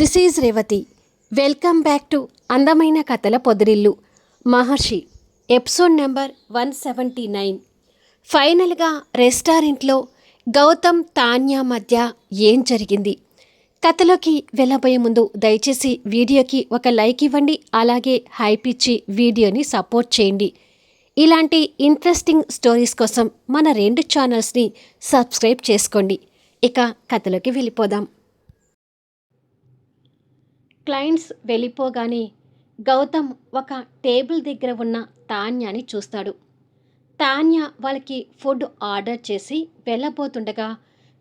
This is Revathi. Welcome back to అందమైన కథల పొదిరిల్లు. Maharshi episode number one seventy nine. ఫైనల్గా రెస్టారెంట్లో గౌతమ్ తాన్యా మధ్య ఏం జరిగింది? కథలోకి వెళ్ళబోయే ముందు దయచేసి వీడియోకి ఒక లైక్ ఇవ్వండి అలాగే హైప్ ఇచ్చి వీడియోని సపోర్ట్ చేయండి. ఇలాంటి ఇంట్రెస్టింగ్ స్టోరీస్ కోసం మన రెండు ఛానల్స్ని సబ్స్క్రైబ్ చేసుకోండి. ఇక కథలోకి వెళ్ళిపోదాం. క్లయింట్స్ వెళ్ళిపోగానే గౌతమ్ ఒక టేబుల్ దగ్గర ఉన్న తాన్యాని చూస్తాడు. తాన్య వాళ్ళకి ఫుడ్ ఆర్డర్ చేసి వెళ్ళబోతుండగా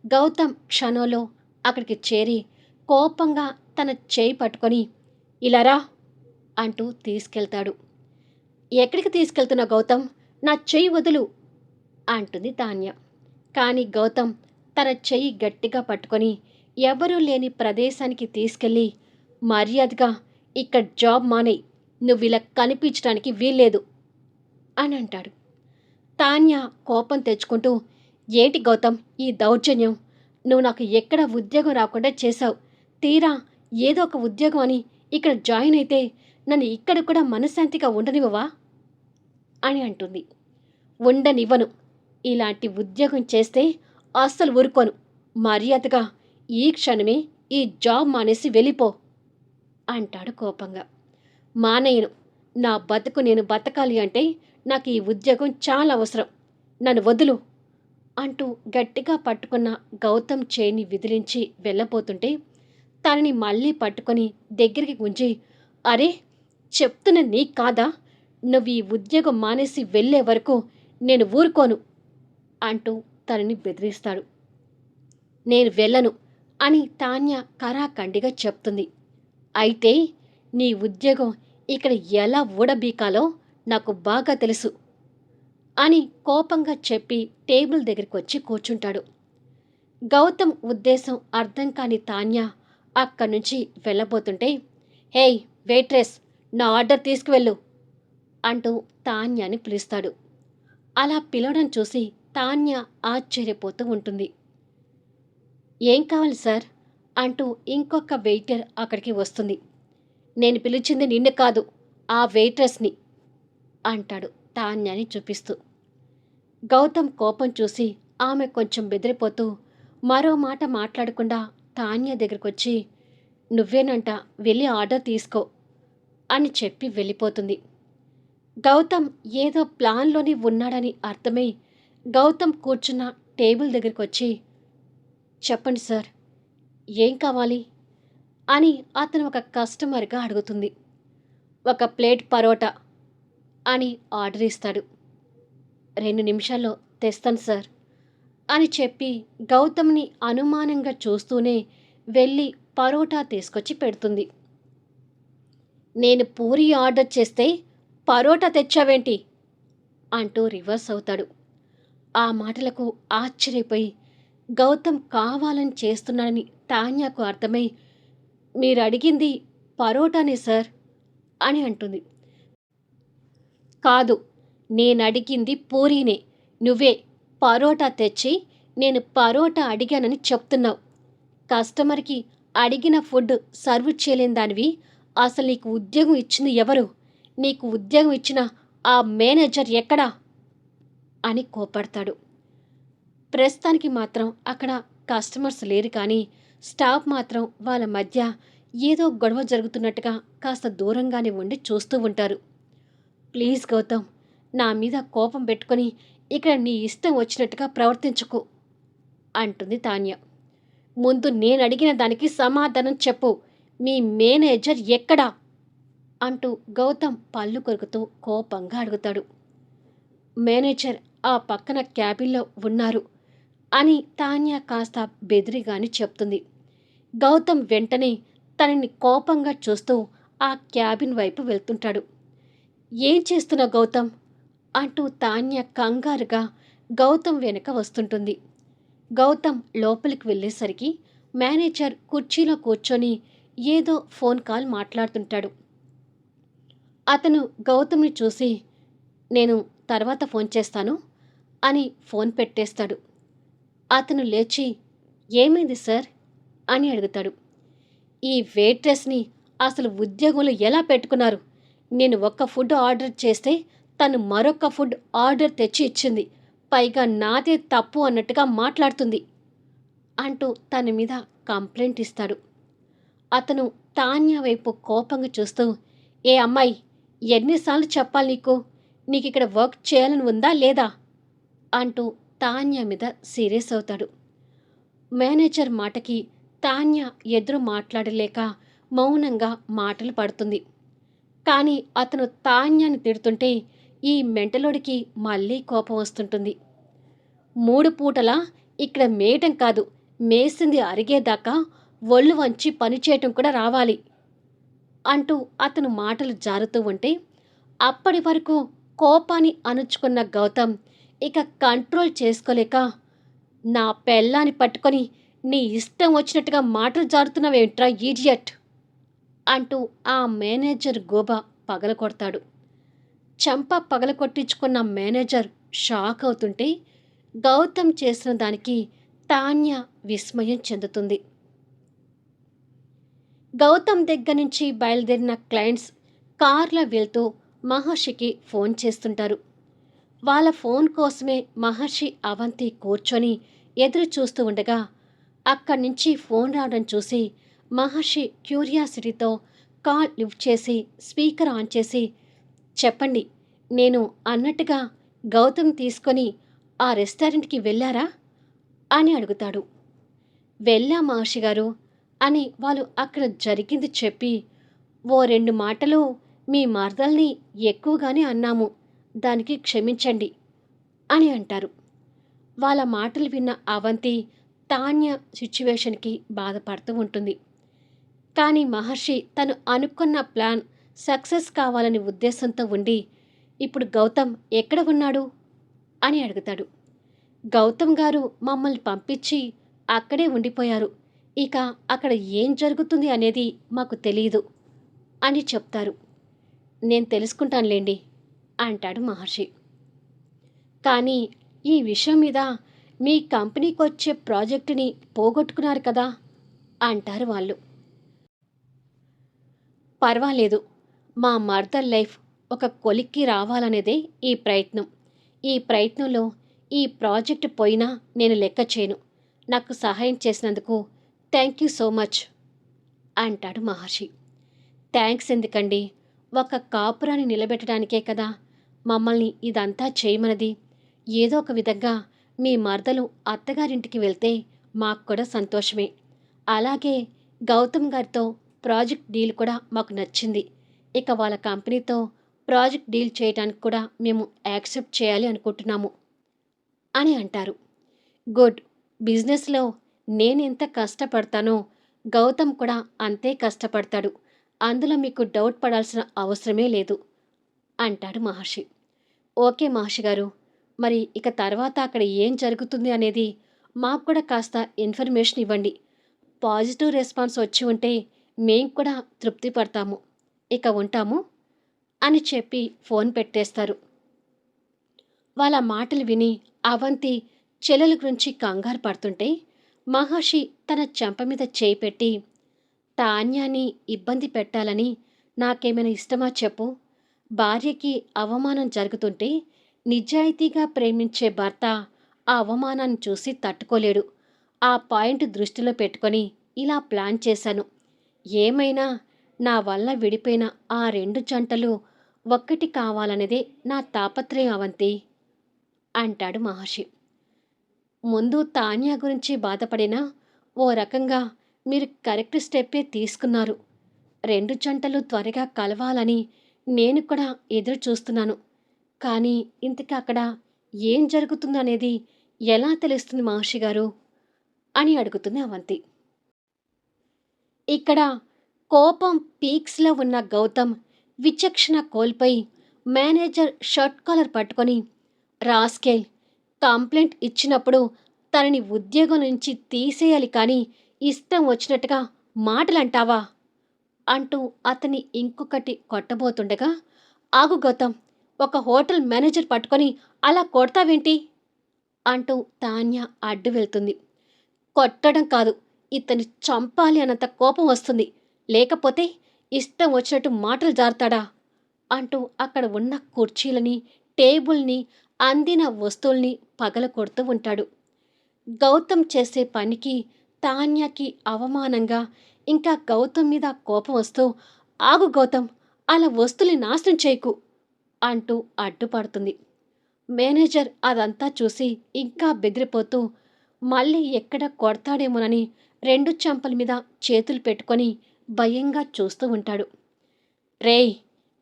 గౌతమ్ క్షణంలో అక్కడికి చేరి కోపంగా తన చేయి పట్టుకొని ఇలారా అంటూ తీసుకెళ్తాడు. ఎక్కడికి తీసుకెళ్తున్న గౌతమ్? నా చెయ్యి వదులు అంటుంది తాన్య. కానీ గౌతమ్ తన చెయ్యి గట్టిగా పట్టుకొని ఎవరూ లేని ప్రదేశానికి తీసుకెళ్ళి మర్యాదగా ఇక్కడ జాబ్ మానేయ్ నువ్వు ఇలా కనిపించడానికి వీల్లేదు అని అంటాడు. తాన్య కోపం తెచ్చుకుంటూ ఏంటి గౌతమ్ ఈ దౌర్జన్యం? నువ్వు నాకు ఎక్కడ ఉద్యోగం రాకుండా చేశావు. తీరా ఏదో ఒక ఉద్యోగం అని ఇక్కడ జాయిన్ అయితే నన్ను ఇక్కడ కూడా మనశ్శాంతిగా ఉండనివ్వవా? అని అంటుంది. ఉండనివ్వను. ఇలాంటి ఉద్యోగం చేస్తే అస్సలు ఊరుకోను. మర్యాదగా ఈ క్షణమే ఈ జాబ్ మానేసి వెళ్ళిపో. అంటాడు కోపంగా. మానయ్యను నా బతుకు నేను బతకాలి అంటే నాకు ఈ ఉద్యోగం చాలా అవసరం. నన్ను వదులు అంటూ గట్టిగా పట్టుకున్న గౌతమ్ చేయిని విదిలించి వెళ్ళబోతుంటే తనని మళ్ళీ పట్టుకొని దగ్గరికి గుంజి అరే చెప్తున్న నీ కాదా? నువ్వు ఈ ఉద్యోగం మానేసి వెళ్ళే వరకు నేను ఊరుకోను అంటూ తనని బెదిరిస్తాడు. నేను వెళ్ళను అని తాన్య కరాఖండిగా చెప్తుంది. అయితే నీ ఉద్యోగం ఇక్కడ ఎలా ఊడబీకాలో నాకు బాగా తెలుసు అని కోపంగా చెప్పి టేబుల్ దగ్గరికి వచ్చి కూర్చుంటాడు. గౌతమ్ ఉద్దేశం అర్థం కాని తాన్య అక్కడి నుంచి వెళ్ళబోతుంటే హేయ్ వెయిట్రెస్ నా ఆర్డర్ తీసుకువెళ్ళు అంటూ తాన్యాని పిలుస్తాడు. అలా పిలవడం చూసి తాన్య ఆశ్చర్యపోతూ ఉంటుంది. ఏం కావాలి సార్? అంటూ ఇంకొక వెయిటర్ అక్కడికి వస్తుంది. నేను పిలిచింది నిన్ను కాదు ఆ వెయిట్రెస్ని అంటాడు తాన్యాని చూపిస్తూ. గౌతమ్ కోపం చూసి ఆమె కొంచెం బెదిరిపోతూ మరో మాట మాట్లాడకుండా తాన్య దగ్గరకు వచ్చి నువ్వేనంట వెళ్ళి ఆర్డర్ తీసుకో అని చెప్పి వెళ్ళిపోతుంది. గౌతమ్ ఏదో ప్లాన్లోని ఉన్నాడని అర్థమై గౌతమ్ కూర్చున్న టేబుల్ దగ్గరికి వచ్చి చెప్పండి సార్ ఏం కావాలి? అని అతను ఒక కస్టమర్గా అడుగుతుంది. ఒక ప్లేట్ పరోటా అని ఆర్డర్ ఇస్తాడు. రెండు నిమిషాల్లో తెస్తాను సార్ అని చెప్పి గౌతమ్ని అనుమానంగా చూస్తూనే వెళ్ళి పరోటా తీసుకొచ్చి పెడుతుంది. నేను పూరి ఆర్డర్ చేస్తే పరోటా తెచ్చావేంటి? అంటూ రివర్స్ అవుతాడు. ఆ మాటలకు ఆశ్చర్యపోయి గౌతమ్ కావాలని చేస్తున్నాడని తాన్యాకు అర్థమై మీరు అడిగింది పరోటానే సార్ అని అంటుంది. కాదు నేను అడిగింది పూరీనే. నువ్వే పరోటా తెచ్చి నేను పరోటా అడిగానని చెప్తున్నావు. కస్టమర్కి అడిగిన ఫుడ్ సర్వ్ చేయలేని దానివి. అసలు నీకు ఉద్యోగం ఇచ్చింది ఎవరు? నీకు ఉద్యోగం ఇచ్చిన ఆ మేనేజర్ ఎక్కడా? అని కోపడతాడు ప్రస్తుతానికి మాత్రం అక్కడ కస్టమర్స్ లేరు కానీ స్టాఫ్ మాత్రం వాళ్ళ మధ్య ఏదో గొడవ జరుగుతున్నట్టుగా కాస్త దూరంగానే ఉండి చూస్తూ ఉంటారు. ప్లీజ్ గౌతమ్ నా మీద కోపం పెట్టుకొని ఇక్కడ నీ ఇష్టం వచ్చినట్టుగా ప్రవర్తించుకో అంటుంది తాన్య. ముందు నేను అడిగిన దానికి సమాధానం చెప్పు. మీ మేనేజర్ ఎక్కడా? అంటూ గౌతమ్ పళ్ళు కొరుకుతూ కోపంగా అడుగుతాడు. మేనేజర్ ఆ పక్కన క్యాబిన్లో ఉన్నారు. అని తాన్య కాస్త బెదిరిగాని చెప్తుంది. గౌతమ్ వెంటనే తనని కోపంగా చూస్తూ ఆ క్యాబిన్ వైపు వెళ్తుంటాడు. ఏం చేస్తున్నావు గౌతమ్? అంటూ తాన్య కంగారుగా గౌతమ్ వెనుక వస్తుంటుంది. గౌతమ్ లోపలికి వెళ్ళేసరికి మేనేజర్ కుర్చీలో కూర్చొని ఏదో ఫోన్ కాల్ మాట్లాడుతుంటాడు. అతను గౌతమ్ని చూసి నేను తర్వాత ఫోన్ చేస్తాను అని ఫోన్ పెట్టేస్తాడు. అతను లేచి ఏమైంది సార్? అని అడుగుతాడు. ఈ వెయిట్రెస్ని అసలు ఉద్యోగంలో ఎలా పెట్టుకున్నారు? నేను ఒక్క ఫుడ్ ఆర్డర్ చేస్తే తను మరొక ఫుడ్ ఆర్డర్ తెచ్చి ఇచ్చింది. పైగా నాదే తప్పు అన్నట్టుగా మాట్లాడుతుంది అంటూ తన మీద కంప్లైంట్ ఇస్తాడు. అతను తాన్య వైపు కోపంగా చూస్తూ ఏ అమ్మాయి ఎన్నిసార్లు చెప్పాలి నీకు? నీకు ఇక్కడ వర్క్ చేయాలని ఉందా లేదా? అంటూ తాన్య మీద సీరియస్ అవుతాడు. మేనేజర్ మాటకి తాన్య ఎదురు మాట్లాడలేక మౌనంగా మాటలు పడుతుంది. కానీ అతను తాన్యాన్ని తిడుతుంటే ఈ మెంటలోడికి మళ్ళీ కోపం వస్తుంటుంది. మూడు పూటలా ఇక్కడ మేయటం కాదు మేసింది అరిగేదాకా ఒళ్ళు వంచి పనిచేయటం కూడా రావాలి అంటూ అతను మాటలు జారుతూ ఉంటే అప్పటి వరకు కోపాన్ని అణుచుకున్న గౌతమ్ ఇక కంట్రోల్ చేసుకోలేక నా పెళ్ళాన్ని పట్టుకొని నీ ఇష్టం వచ్చినట్టుగా మాటలు జారుతున్నావేంట్రా ఈడియట్ అంటూ ఆ మేనేజర్ గోబా పగల కొడతాడు చంప పగలకొట్టించుకున్న మేనేజర్ షాక్ అవుతుంటే గౌతమ్ చేసిన దానికి తాన్య విస్మయం చెందుతుంది. గౌతమ్ దగ్గర నుంచి బయలుదేరిన క్లయింట్స్ కార్లో వెళ్తూ మహర్షికి ఫోన్ చేస్తుంటారు. వాళ్ళ ఫోన్ కోసమే మహర్షి అవంతి కూర్చొని ఎదురు చూస్తూ ఉండగా అక్కడి నుంచి ఫోన్ రావడం చూసి మహర్షి క్యూరియాసిటీతో కాల్ లిఫ్ట్ చేసి స్పీకర్ ఆన్ చేసి చెప్పండి నేను అన్నట్టుగా గౌతమ్ తీసుకొని ఆ రెస్టారెంట్కి వెళ్ళారా? అని అడుగుతాడు. వెళ్ళా మహర్షి గారు అని వాళ్ళు అక్కడ జరిగింది చెప్పి ఓ రెండు మాటలు మీ మరదల్ని ఎక్కువగానే అన్నాము. దానికి క్షమించండి అని అంటారు. వాళ్ళ మాటలు విన్న అవంతి తాన్య సిచ్యువేషన్కి బాధపడుతూ ఉంటుంది. కానీ మహర్షి తను అనుకున్న ప్లాన్ సక్సెస్ కావాలని ఉద్దేశంతో ఉండి ఇప్పుడు గౌతమ్ ఎక్కడ ఉన్నాడు? అని అడుగుతాడు. గౌతమ్ గారు మమ్మల్ని పంపించి అక్కడే ఉండిపోయారు. ఇక అక్కడ ఏం జరుగుతుంది అనేది మాకు తెలియదు అని చెప్తారు. నేను తెలుసుకుంటానులేండి అంటాడు మహర్షి. కానీ ఈ విషయం మీద మీ కంపెనీకి వచ్చే ప్రాజెక్టుని పోగొట్టుకున్నారు కదా అంటారు వాళ్ళు. పర్వాలేదు మా మర్దర్ లైఫ్ ఒక కొలిక్కి రావాలనేదే ఈ ప్రయత్నం. ఈ ప్రయత్నంలో ఈ ప్రాజెక్ట్ పోయినా నేను లెక్క చేయను. నాకు సహాయం చేసినందుకు థ్యాంక్ యూ సో మచ్ అంటాడు మహర్షి. థ్యాంక్స్ ఎందుకండి? ఒక కాపురాన్ని నిలబెట్టడానికే కదా మమ్మల్ని ఇదంతా చేయమనది. ఏదో ఒక విధంగా మీ మరదలు అత్తగారింటికి వెళ్తే మాకు కూడా సంతోషమే. అలాగే గౌతమ్ గారితో ప్రాజెక్ట్ డీల్ కూడా మాకు నచ్చింది. ఇక వాళ్ళ కంపెనీతో ప్రాజెక్ట్ డీల్ చేయడానికి కూడా మేము యాక్సెప్ట్ చేయాలి అనుకుంటున్నాము అని అంటారు. గుడ్. బిజినెస్లో నేను ఎంత కష్టపడతానో గౌతమ్ కూడా అంతే కష్టపడతాడు. అందులో మీకు డౌట్ పడాల్సిన అవసరమే లేదు అంటాడు మహర్షి. ఓకే మహర్షి గారు మరి ఇక తర్వాత అక్కడ ఏం జరుగుతుంది అనేది మాకు కూడా కాస్త ఇన్ఫర్మేషన్ ఇవ్వండి. పాజిటివ్ రెస్పాన్స్ వచ్చి ఉంటే మేము కూడా తృప్తి పడతాము. ఇక ఉంటాము అని చెప్పి ఫోన్ పెట్టేస్తారు. వాళ్ళ మాటలు విని అవంతి చెల్లెల గురించి కంగారు పడుతుంటే మహర్షి తన చెంప మీద చేయి పెట్టి తాన్యాన్ని ఇబ్బంది పెట్టాలని నాకేమైనా ఇష్టమా చెప్పు? భార్యకి అవమానం జరుగుతుంటే నిజాయితీగా ప్రేమించే భర్త ఆ అవమానాన్ని చూసి తట్టుకోలేడు. ఆ పాయింట్ దృష్టిలో పెట్టుకొని ఇలా ప్లాన్ చేశాను. ఏమైనా నా వల్ల విడిపోయిన ఆ రెండు జంటలు ఒక్కటి కావాలనేదే నా తాపత్రయం అవంతి అంటాడు మహర్షి. ముందు తాన్యా గురించి బాధపడినా ఓ రకంగా మీరు కరెక్ట్ స్టెప్పే తీసుకున్నారు. రెండు జంటలు త్వరగా కలవాలని నేను కూడా ఎదురు చూస్తున్నాను. కానీ ఇంతకీ అక్కడ ఏం జరుగుతుందనేది ఎలా తెలుస్తుంది మహర్షి గారు? అని అడుగుతుంది అవంతి. ఇక్కడ కోపం పీక్స్లో ఉన్న గౌతమ్ విచక్షణ కోల్పోయి మేనేజర్ షర్ట్ కాలర్ పట్టుకొని రాస్కేల్ కంప్లైంట్ ఇచ్చినప్పుడు తనని ఉద్యోగం నుంచి తీసేయాలి కానీ ఇష్టం వచ్చినట్టుగా మాటలంటావా? అంటూ అతని ఇంకొకటి కొట్టబోతుండగా ఆగు గౌతమ్ ఒక హోటల్ మేనేజర్ పట్టుకొని అలా కొడతావేంటి? అంటూ తాన్య అడ్డు వెళ్తుంది. కొట్టడం కాదు ఇతని చంపాలి అన్నంత కోపం వస్తుంది. లేకపోతే ఇష్టం వచ్చినట్టు మాటలు జారుతాడా? అంటూ అక్కడ ఉన్న కుర్చీలని టేబుల్ని అందిన వస్తువుల్ని పగల కొడుతూ ఉంటాడు. గౌతమ్ చేసే పనికి తాన్యాకి అవమానంగా ఇంకా గౌతమ్ మీద కోపం వస్తూ ఆగు గౌతమ్ అలా వస్తువుని నాశనం చేయకు అంటూ అడ్డుపడుతుంది. మేనేజర్ అదంతా చూసి ఇంకా బెదిరిపోతూ మళ్ళీ ఎక్కడ కొడతాడేమోనని రెండు చెంపల మీద చేతులు పెట్టుకొని భయంగా చూస్తూ ఉంటాడు. రేయ్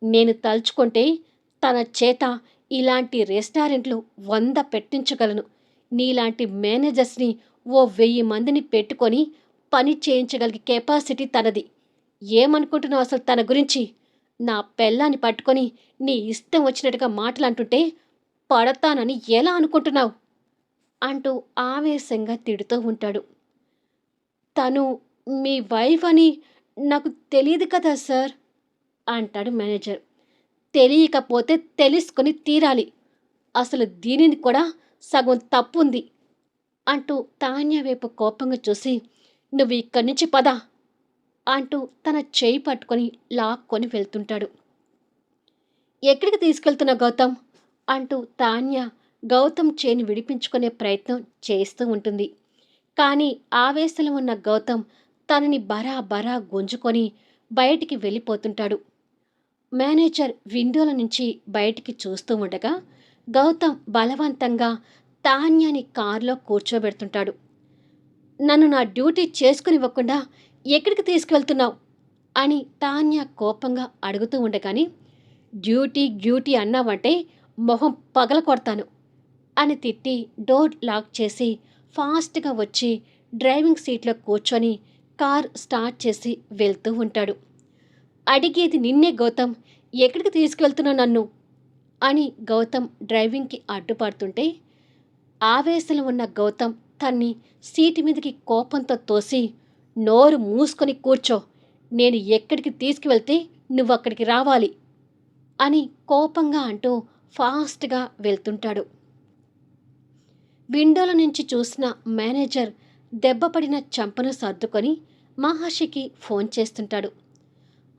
నేను తలుచుకుంటే తన చేత ఇలాంటి రెస్టారెంట్లు వంద పెట్టించగలను. నీలాంటి మేనేజర్స్ని ఓ వెయ్యి మందిని పెట్టుకొని పని చేయించగలిగే కెపాసిటీ తనది. ఏమనుకుంటున్నావు అసలు తన గురించి? నా పెళ్ళాన్ని పట్టుకొని నీ ఇష్టం వచ్చినట్టుగా మాటలంటుంటే పడతానని ఎలా అనుకుంటున్నావు? అంటూ ఆవేశంగా తిడుతూ ఉంటాడు. తను మీ వైఫ్ అని నాకు తెలియదు కదా సార్ అంటాడు మేనేజర్. తెలియకపోతే తెలుసుకొని తీరాలి. అసలు దీనిని కూడా సగం తప్పుంది. అంటూ తాన్య వైపు కోపంగా చూసి నువ్వు ఇక్కడి నుంచి పద అంటూ తన చేయి పట్టుకొని లాక్కొని వెళ్తుంటాడు. ఎక్కడికి తీసుకెళ్తున్నా గౌతమ్? అంటూ తాన్య గౌతమ్ చేని విడిపించుకునే ప్రయత్నం చేస్తూ ఉంటుంది. కానీ ఆవేశంలో ఉన్న గౌతమ్ తనని బరా బరా గుంజుకొని బయటికి వెళ్ళిపోతుంటాడు. మేనేజర్ విండోల నుంచి బయటికి చూస్తూ ఉండగా గౌతమ్ బలవంతంగా తాన్యాని కారులో కూర్చోబెడుతుంటాడు. నన్ను నా డ్యూటీ చేసుకునివ్వకుండా ఎక్కడికి తీసుకువెళ్తున్నావు అని తాన్య కోపంగా అడుగుతూ ఉండగాని డ్యూటీ డ్యూటీ అన్నావంటే మొహం పగల కొడతాను అని తిట్టి డోర్ లాక్ చేసి ఫాస్ట్గా వచ్చి డ్రైవింగ్ సీట్లో కూర్చొని కార్ స్టార్ట్ చేసి వెళ్తూ ఉంటాడు. అడిగేది నిన్నే గౌతమ్ ఎక్కడికి తీసుకెళ్తున్నావు నన్ను? అని గౌతమ్ డ్రైవింగ్కి అడ్డుపడుతుంటే ఆవేశంలో ఉన్న గౌతమ్ తన్ని సీటు మీదకి కోపంతో తోసి నోరు మూసుకొని కూర్చో. నేను ఎక్కడికి తీసుకువెళ్తే నువ్వు అక్కడికి రావాలి అని కోపంగా అంటూ ఫాస్ట్గా వెళ్తుంటాడు. విండోల నుంచి చూసిన మేనేజర్ దెబ్బపడిన చంపను సర్దుకొని మహర్షికి ఫోన్ చేస్తుంటాడు.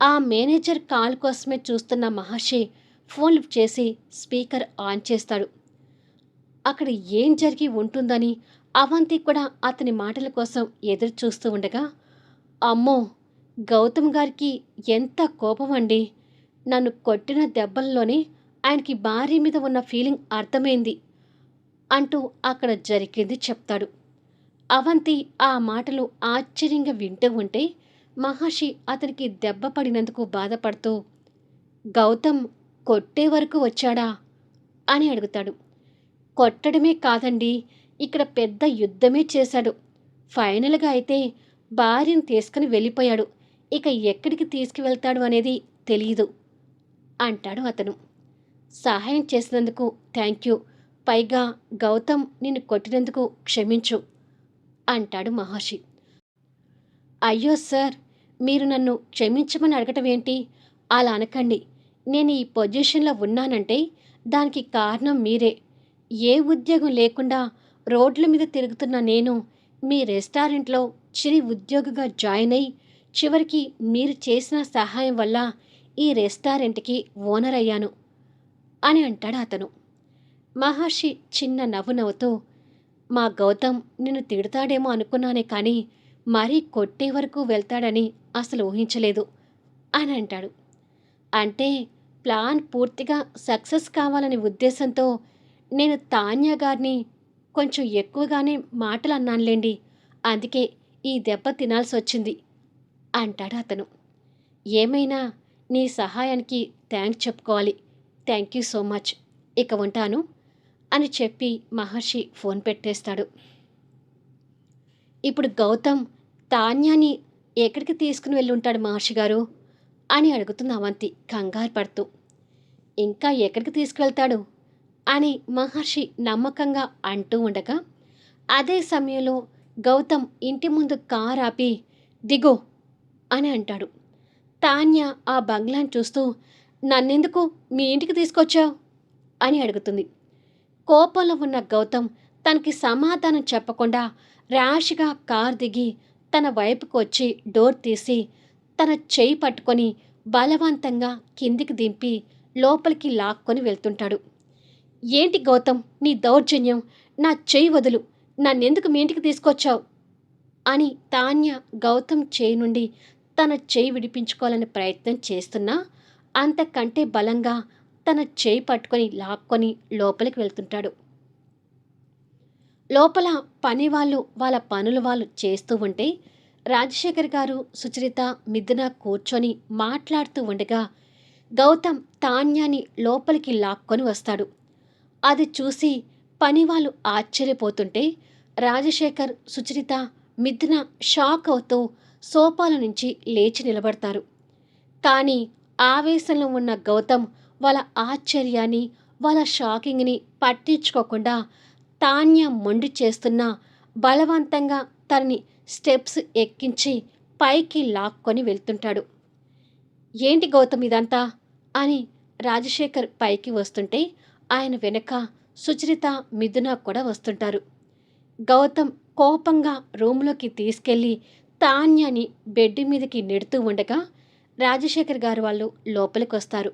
ఆ మేనేజర్ కాల్ కోసమే చూస్తున్న మహర్షి ఫోన్ లిఫ్ట్ చేసి స్పీకర్ ఆన్ చేస్తాడు. అక్కడ ఏం జరిగి ఉంటుందని అవంతి కూడా అతని మాటల కోసం ఎదురు చూస్తూ ఉండగా అమ్మో గౌతమ్ గారికి ఎంత కోపం అండి. నన్ను కొట్టిన దెబ్బల్లోనే ఆయనకి భార్య మీద ఉన్న ఫీలింగ్ అర్థమైంది అంటూ అక్కడ జరిగింది చెప్తాడు. అవంతి ఆ మాటలు ఆశ్చర్యంగా వింటూ ఉంటే మహర్షి అతనికి దెబ్బ పడినందుకు బాధపడుతూ గౌతమ్ కొట్టే వరకు వచ్చాడా? అని అడుగుతాడు. కొట్టడమే కాదండి. ఇక్కడ పెద్ద యుద్ధమే చేశాడు. ఫైనల్గా అయితే భార్యను తీసుకుని వెళ్ళిపోయాడు. ఇక ఎక్కడికి తీసుకువెళ్తాడు అనేది తెలియదు అంటాడు అతను. సహాయం చేసినందుకు థ్యాంక్ యూ. పైగా గౌతమ్ నిన్ను కొట్టినందుకు క్షమించు అంటాడు మహర్షి. అయ్యో సార్ మీరు నన్ను క్షమించమని అడగటం ఏంటి? అలా అనకండి. నేను ఈ పొజిషన్లో ఉన్నానంటే దానికి కారణం మీరే. ఏ ఉద్యోగం లేకుండా రోడ్ల మీద తిరుగుతున్న నేను మీ రెస్టారెంట్లో చిరి ఉద్యోగిగా జాయిన్ అయి చివరికి మీరు చేసిన సహాయం వల్ల ఈ రెస్టారెంట్కి ఓనర్ అయ్యాను అని అంటాడు అతను. మహర్షి చిన్న నవ్వు నవ్వుతూ మా గౌతమ్ నిన్ను తిడతాడేమో అనుకున్నానే కానీ మరీ కొట్టే వరకు వెళ్తాడని అసలు ఊహించలేదు అని అంటాడు. అంటే ప్లాన్ పూర్తిగా సక్సెస్ కావాలనే ఉద్దేశంతో నేను తాన్య గారిని కొంచెం ఎక్కువగానే మాటలు అన్నానులేండి అందుకే ఈ దెబ్బ తినాల్సి వచ్చింది అంటాడు అతను. ఏమైనా నీ సహాయానికి థ్యాంక్స్ చెప్పుకోవాలి. Thank you so much. ఇక ఉంటాను అని చెప్పి మహర్షి ఫోన్ పెట్టేస్తాడు. ఇప్పుడు గౌతమ్ తాన్యాని ఎక్కడికి తీసుకుని వెళ్ళి ఉంటాడు మహర్షి గారు? అని అడుగుతుంది అవంతి కంగారు పడుతూ. ఇంకా ఎక్కడికి తీసుకువెళ్తాడు? అని మహర్షి నమ్మకంగా అంటూ ఉండగా అదే సమయంలో గౌతమ్ ఇంటి ముందు కార్ ఆపి దిగో అని అంటాడు. తాన్య ఆ బంగ్లాను చూస్తూ నన్నెందుకు? మీ ఇంటికి తీసుకొచ్చావు? అని అడుగుతుంది. కోపంలో ఉన్న గౌతమ్ తనకి సమాధానం చెప్పకుండా ర్యాష్గా కార్ దిగి తన వైపుకు వచ్చి డోర్ తీసి తన చేయి పట్టుకొని బలవంతంగా కిందికి దింపి లోపలికి లాక్కొని వెళ్తుంటాడు. ఏంటి గౌతమ్? నీ దౌర్జన్యం నా చేయి వదులు నన్నెందుకు మీ ఇంటికి తీసుకొచ్చావు? అని తాన్య గౌతమ్ చేయి నుండి తన చేయి విడిపించుకోవాలని ప్రయత్నం చేస్తున్నా అంతకంటే బలంగా తన చేయి పట్టుకొని లాక్కొని లోపలికి వెళ్తుంటాడు. లోపల పని వాళ్ళు వాళ్ళ పనులు వాళ్ళు చేస్తూ ఉంటే రాజశేఖర్ గారు సుచరిత మిథున కూర్చొని మాట్లాడుతూ ఉండగా గౌతమ్ తాన్యాని లోపలికి లాక్కొని వస్తాడు. అది చూసి పని వాళ్ళు ఆశ్చర్యపోతుంటే రాజశేఖర్ సుచరిత మిథున షాక్ అవుతూ సోఫాల నుంచి లేచి నిలబడతారు. కానీ ఆవేశంలో ఉన్న గౌతమ్ వాళ్ళ ఆశ్చర్యాన్ని వాళ్ళ షాకింగ్ని పట్టించుకోకుండా తాన్య మొండి చేస్తున్న బలవంతంగా తనని స్టెప్స్ ఎక్కించి పైకి లాక్కొని వెళ్తుంటాడు. ఏంటి గౌతమ్ ఇదంతా? అని రాజశేఖర్ పైకి వస్తుంటే ఆయన వెనక సుచరిత మిథున కూడా వస్తుంటారు. గౌతమ్ కోపంగా రూమ్లోకి తీసుకెళ్ళి తాన్యాని బెడ్ మీదకి నెడుతూ ఉండగా రాజశేఖర్ గారు వాళ్ళు లోపలికి వస్తారు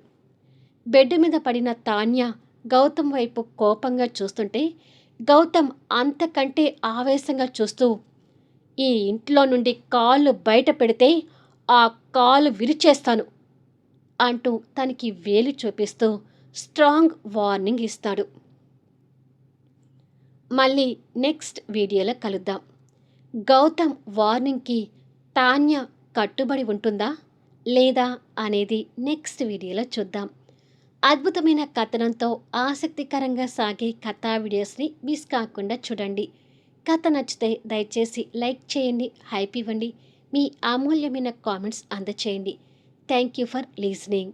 బెడ్ మీద పడిన తాన్య గౌతమ్ వైపు కోపంగా చూస్తుంటే గౌతమ్ అంతకంటే ఆవేశంగా చూస్తూ ఈ ఇంట్లో నుండి కాళ్ళు బయట పెడితే ఆ కాలు విరిచేస్తాను అంటూ తనకి వేలు చూపిస్తూ స్ట్రాంగ్ వార్నింగ్ ఇస్తాడు. మళ్ళీ నెక్స్ట్ వీడియోలో కలుద్దాం. గౌతమ్ వార్నింగ్కి తాన్య కట్టుబడి ఉంటుందా లేదా అనేది నెక్స్ట్ వీడియోలో చూద్దాం. అద్భుతమైన కథనంతో ఆసక్తికరంగా సాగే కథా వీడియోస్ని మిస్ కాకుండా చూడండి. కథ నచ్చితే దయచేసి లైక్ చేయండి హైప్ ఇవ్వండి. మీ అమూల్యమైన comments అందచేయండి. Thank you for listening.